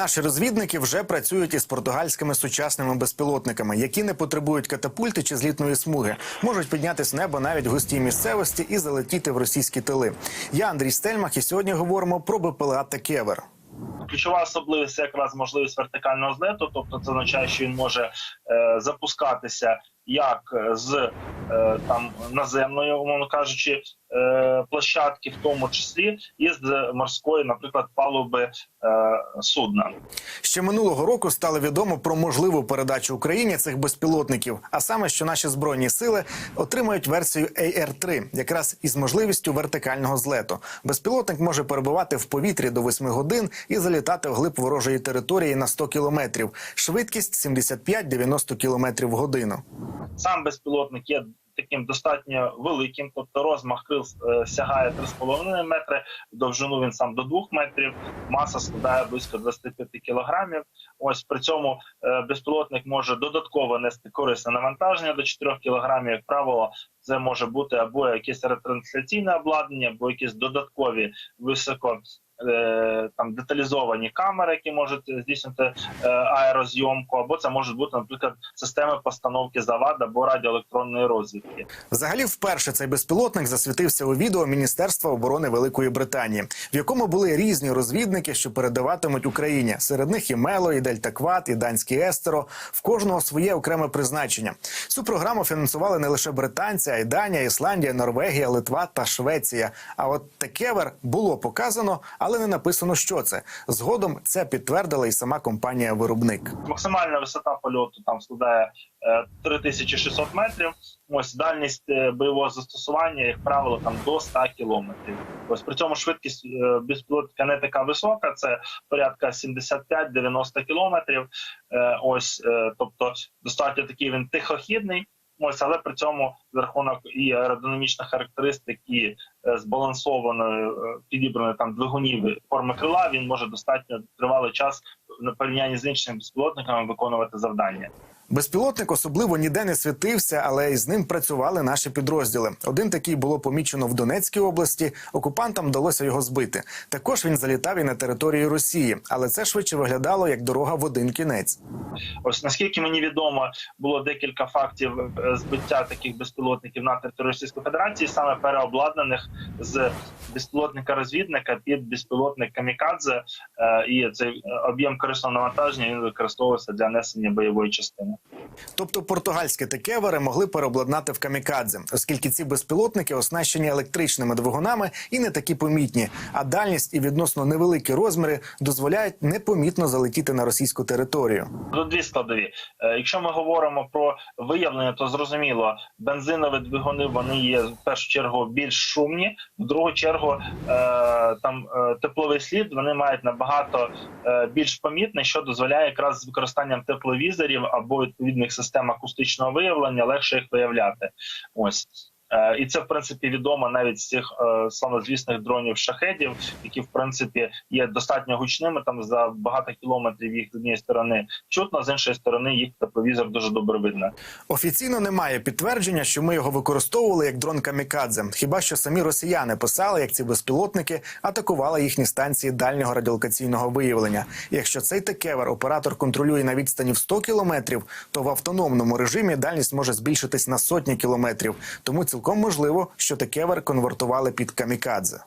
Наші розвідники вже працюють із португальськими сучасними безпілотниками, які не потребують катапульти чи злітної смуги, можуть піднятись в небо навіть в густій місцевості і залетіти в російські тили. Я Андрій Стельмах, і сьогодні говоримо про БПЛА та Кевер. Ключова особливість якраз можливість вертикального злету, тобто це означає, що він може е, запускатися як з е, там наземної, умовно кажучи, е, площадки, в тому числі і з морської, наприклад, палуби е, судна. Ще минулого року стало відомо про можливу передачу Україні цих безпілотників, а саме, що наші збройні сили отримають версію AR-3, якраз із можливістю вертикального злету. Безпілотник може перебувати в повітрі до 8 годин і залітати вглиб ворожої території на 100 кілометрів. Швидкість 75-90 кілометрів в годину. Сам безпілотник є таким достатньо великим, тобто розмах крил е, сягає 3,5 метри, в довжину він сам до 2 метрів, маса складає близько 25 кілограмів. Ось при цьому е, безпілотник може додатково нести корисне навантаження до 4 кілограмів. Як правило, це може бути або якесь ретрансляційне обладнання, або якісь додаткові високо. Е, Там деталізовані камери, які можуть здійснити е, аерозйомку, або це можуть бути, наприклад, системи постановки завад або радіоелектронної розвідки. Взагалі, вперше цей безпілотник засвітився у відео Міністерства оборони Великої Британії, в якому були різні розвідники, що передаватимуть Україні. Серед них і Мело, і Дельтакват, і Данський Естеро. В кожного своє окреме призначення. Цю програму фінансували не лише британці, а й Данія, Ісландія, Норвегія, Литва та Швеція. А от Текевер було показано, але не написано, що це. Згодом це підтвердила і сама компанія-виробник. Максимальна висота польоту там складає е, 3600 метрів. Ось дальність е, бойового застосування, як правило, там до 100 кілометрів. Ось при цьому швидкість е, безпілотника не така висока, це порядка 75-90 кілометрів. Е, Ось, е, тобто, достатньо такий він тихохідний. Ось, але при цьому за рахунок і аеродинамічних характеристик, і е, збалансованої е, підібраної там двигунів форми крила, він може достатньо тривалий час на порівнянні з іншими безпілотниками виконувати завдання. Безпілотник особливо ніде не світився, але із ним працювали наші підрозділи. Один такий було помічено в Донецькій області. Окупантам вдалося його збити. Також він залітав і на території Росії, але це швидше виглядало як дорога в один кінець. Ось наскільки мені відомо, було декілька фактів е, збиття таких безпілотників на території Російської Федерації, саме переобладнаних з безпілотника розвідника під безпілотник камікадзе, е, і цей е, об'єм корисного навантаження він використовувався для несення бойової частини. Тобто португальські текевери могли переобладнати в камікадзе, оскільки ці безпілотники оснащені електричними двигунами і не такі помітні. А дальність і відносно невеликі розміри дозволяють непомітно залетіти на російську територію. Тут дві складові. Е, Якщо ми говоримо про виявлення, то зрозуміло, бензинові двигуни вони є в першу чергу більш шумні. В другу чергу е, там е, тепловий слід вони мають набагато більш помітний, що дозволяє якраз з використанням тепловізорів або відповідних систем акустичного виявлення легше їх виявляти. Ось. Е, І це в принципі відомо навіть з цих е, славнозвісних дронів шахедів, які в принципі є достатньо гучними. Там за багато кілометрів їх з однієї сторони чутно, з іншої сторони їх тепловізор дуже добре видно. Офіційно немає підтвердження, що ми його використовували як дрон камікадзе. Хіба що самі росіяни писали, як ці безпілотники атакували їхні станції дальнього радіолокаційного виявлення. Якщо цей текевер оператор контролює на відстані в 100 кілометрів, то в автономному режимі дальність може збільшитись на сотні кілометрів. Тому цілком можливо, що текевер конвертували під камікадзе.